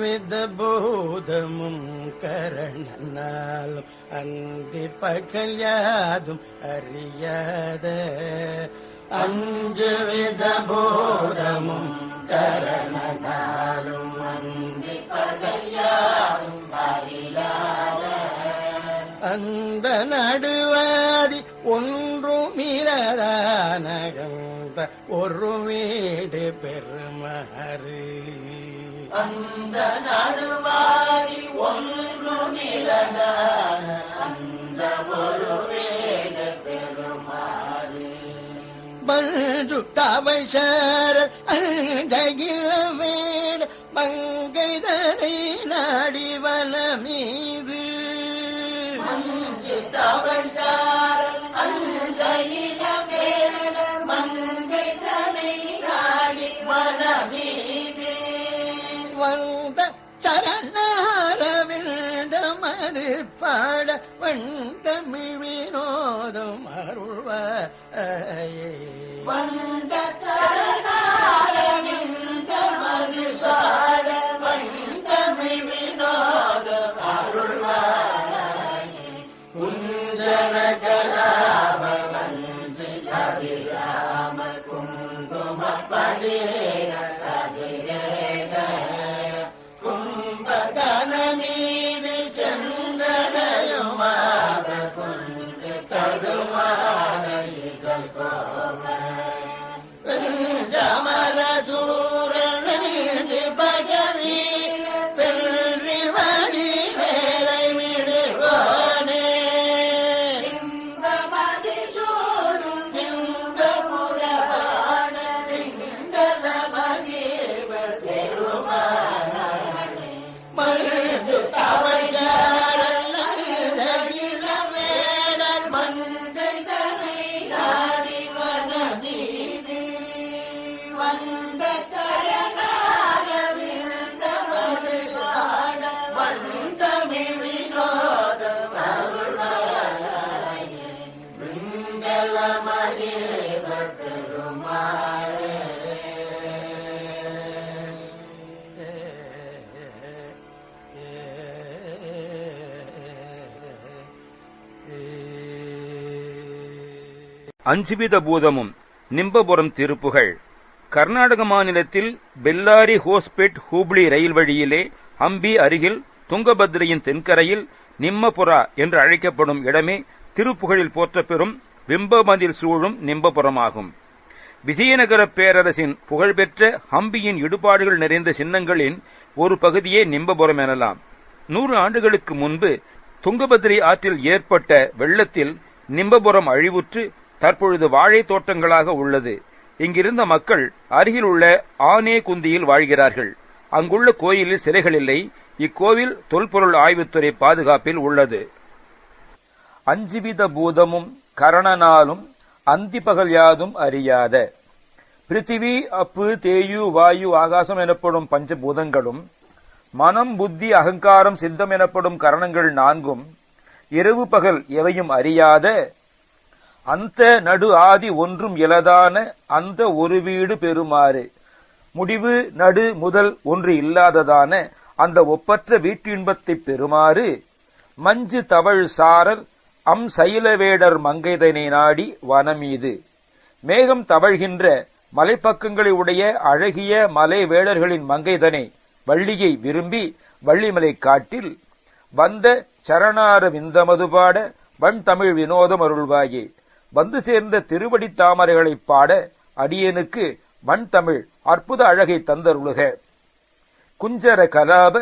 வித போதமும் கரணனாலும் அந்தி பகல்யாதும் அறியாத. அஞ்சு வித போதமும் கரணனாலும் அந்தி பகல்யாதும் அறியாத. அந்த நடுவாதி ஒன்றும் ஒரு வீடு பெருமாறு அந்த நடுவாதி ஒன்றும் இலதான அந்த ஒரு வீடு பெருமாறு. பஞ்சு தவசர அழகில வேட மங்கைதனை நாடிவன மீது. மஞ்சு தவசார அஞ்சலில வேட மங்கைதனை நாடிவன மீது. வந்த சரணாரவிந்தமது பாட வந்தமிழ் வினோதம் அருள்வாயே. வந்த சரணாரவிந்தமது பாட வந்தமிழ் வினோதம் அருள்வாயே में அஞ்சுவித பூதமும் நிம்பபுரம் திருப்புகள். கர்நாடக மாநிலத்தில் பெல்லாரி ஹோஸ்பேட் ஹூப்ளி ரயில் வழியிலே ஹம்பி அருகில் துங்கபத்ரையின் தென்கரையில் நிம்மபுரா என்று அழைக்கப்படும் இடமே திருப்புகழில் போற்றப்பெறும் விம்பமதில் சூழும் நிம்பபுரமாகும். விஜயநகர பேரரசின் புகழ்பெற்ற ஹம்பியின் இடுபாடுகள் நிறைந்த சின்னங்களின் ஒரு பகுதியே நிம்பபுரம் எனலாம். நூறு ஆண்டுகளுக்கு முன்பு துங்கபத்ரி ஆற்றில் ஏற்பட்ட வெள்ளத்தில் நிம்பபுரம் அழிவுற்று தற்பொழுது வாழை தோட்டங்களாக உள்ளது. இங்கிருந்த மக்கள் அருகில் உள்ள ஆனே குந்தியில் வாழ்கிறார்கள். அங்குள்ள கோயிலில் சிலைகள் இல்லை. இக்கோவில் தொல்பொருள் ஆய்வுத்துறை பாதுகாப்பில் உள்ளது. அஞ்சுவித பூதமும் கரணனாலும் அந்தி பகல் யாதும் அறியாத. பிருத்திவி அப்பு தேயு வாயு ஆகாசம் எனப்படும் பஞ்சபூதங்களும் மனம் புத்தி அகங்காரம் சித்தம் எனப்படும் கரணங்கள் நான்கும் இரவு பகல் எவையும் அறியாத அந்த நடு ஆதி ஒன்றும் இலதான அந்த ஒரு வீடு பெறுமாறு. முடிவு நடு முதல் ஒன்று இல்லாததான அந்த ஒப்பற்ற வீட்டின்பத்தைப் பெறுமாறு மஞ்சு தவழ் சாரல் அம் சைலவேடர் மங்கைதனை நாடி வனமீது. மேகம் தவழ்கின்ற மலைப்பக்கங்களை உடைய அழகிய மலை வேடர்களின் மங்கைதனை வள்ளியை விரும்பி வள்ளிமலை காட்டில் வந்த சரணார விந்தமது பாட வன் தமிழ் வினோதம் அருள்வாயே. வந்து சேர்ந்த திருவடி தாமரைகளைப் பாட அடியனுக்கு வன் தமிழ் அற்புத அழகை தந்தருளுக. குஞ்சர கலாப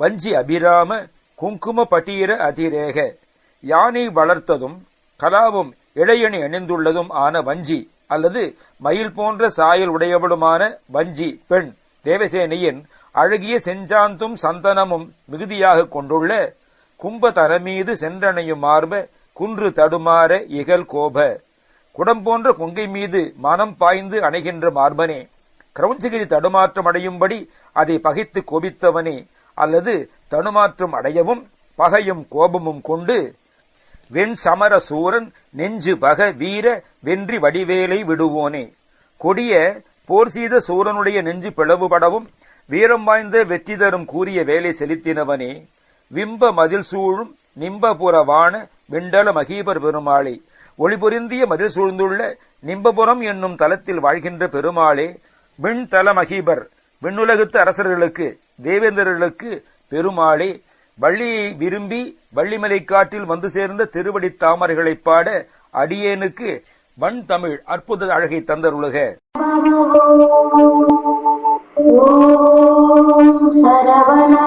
வஞ்சி அபிராம குங்கும பட்டீர அதிரேக. யானை வளர்த்ததும் கலாவும் இளையணி அணிந்துள்ளதும் ஆன வஞ்சி அல்லது மயில் போன்ற சாயல் உடையவளுமான வஞ்சி பெண் தேவசேனையின் அழகிய செஞ்சாந்தும் சந்தனமும் மிகுதியாக கொண்டுள்ள கும்பதர மீது சென்றணையும் மார்ப குன்று தடுமாற இகல் கோப. குடம் போன்ற கொங்கை மீது மனம் பாய்ந்து அணைகின்ற மார்பனே கிரௌஞ்சகிரி தடுமாற்றம் அடையும்படி அதை பகைத்து கோபித்தவனே அல்லது தடுமாற்றம் அடையவும் பகையும் கோபமும் கொண்டு வெண் சமர சூரன் நெஞ்சு பக வீர வென்றி வடிவேலை விடுவோனே. கொடிய போர் செய்த சூரனுடைய நெஞ்சு பிளவுபடவும் வீரம் வாய்ந்த வெற்றி தரும் கூறிய வேலை செலுத்தினவனே. விம்ப மதில் சூழும் நிம்பபுறவான விண்டல மகீபர் பெருமாளே ஒளிபொருந்திய மதில் சூழ்ந்துள்ள நிம்பபுரம் என்னும் தலத்தில் வாழ்கின்ற பெருமாளே விண்தல மகீபர் விண்ணுலகத்து அரசர்களுக்கு தேவேந்திரர்களுக்கு பெருமாளே வள்ளியை விரும்பி வள்ளிமலை காட்டில் வந்து சேர்ந்த திருவடி தாமரைகளைப் பாட அடியேனுக்கு வன் தமிழ் அற்புத அழகை தந்தருலக சரவண